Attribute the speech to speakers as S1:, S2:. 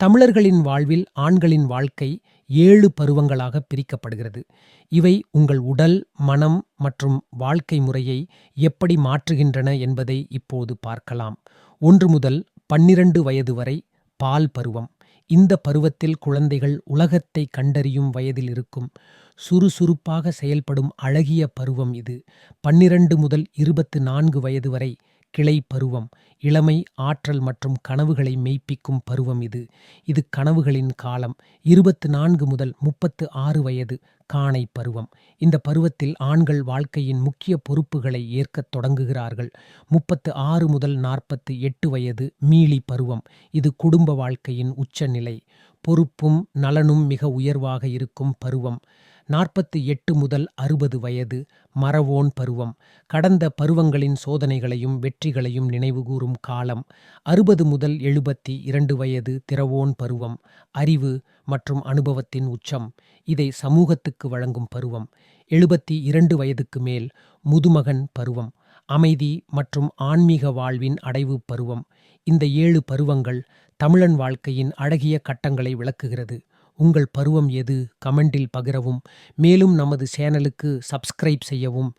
S1: தமிழர்களின் வாழ்வில் ஆண்களின் வாழ்க்கை ஏழு பருவங்களாக பிரிக்கப்படுகிறது. இவை உங்கள் உடல் மனம் மற்றும் வாழ்க்கை முறையை எப்படி மாற்றுகின்றன என்பதை இப்போது பார்க்கலாம். ஒன்று முதல் பன்னிரண்டு வயது வரை பால் பருவம். இந்த பருவத்தில் குழந்தைகள் உலகத்தை கண்டறியும் வயதில் இருக்கும். சுறுசுறுப்பாக செயல்படும் அழகிய பருவம் இது. பன்னிரண்டு முதல் இருபத்து நான்கு வயது வரை கிளை பருவம் இளமை ஆற்றல் மற்றும் கனவுகளை மெய்ப்பிக்கும் பருவம் இது. இது கனவுகளின் காலம் இருபத்து நான்கு முதல் முப்பத்து ஆறு வயது காணை பருவம். இந்த பருவத்தில் ஆண்கள் வாழ்க்கையின் முக்கிய பொறுப்புகளை ஏற்கத் தொடங்குகிறார்கள். முப்பத்து ஆறு முதல் நாற்பத்து எட்டு வயது மீளி பருவம். இது குடும்ப வாழ்க்கையின் உச்சநிலை. பொறுப்பும் நலனும் மிக உயர்வாக இருக்கும் பருவம். நாற்பத்து எட்டு முதல் அறுபது வயது மறவோன் பருவம். கடந்த பருவங்களின் சோதனைகளையும் வெற்றிகளையும் நினைவுகூரும் காலம். அறுபது முதல் எழுபத்தி இரண்டு வயது திறவோன் பருவம். அறிவு மற்றும் அனுபவத்தின் உச்சம். இதை சமூகத்துக்கு வழங்கும் பருவம். எழுபத்தி இரண்டு வயதுக்கு மேல் முதுமகன் பருவம். அமைதி மற்றும் ஆன்மீக வாழ்வின் அடைவு பருவம். இந்த ஏழு பருவங்கள் தமிழன் வாழ்க்கையின் அழகிய கட்டங்களை விளக்குகிறது. உங்கள் பருவம் எது? கமெண்டில் பகிரவும். மேலும் நமது சேனலுக்கு சப்ஸ்கிரைப் செய்யவும்.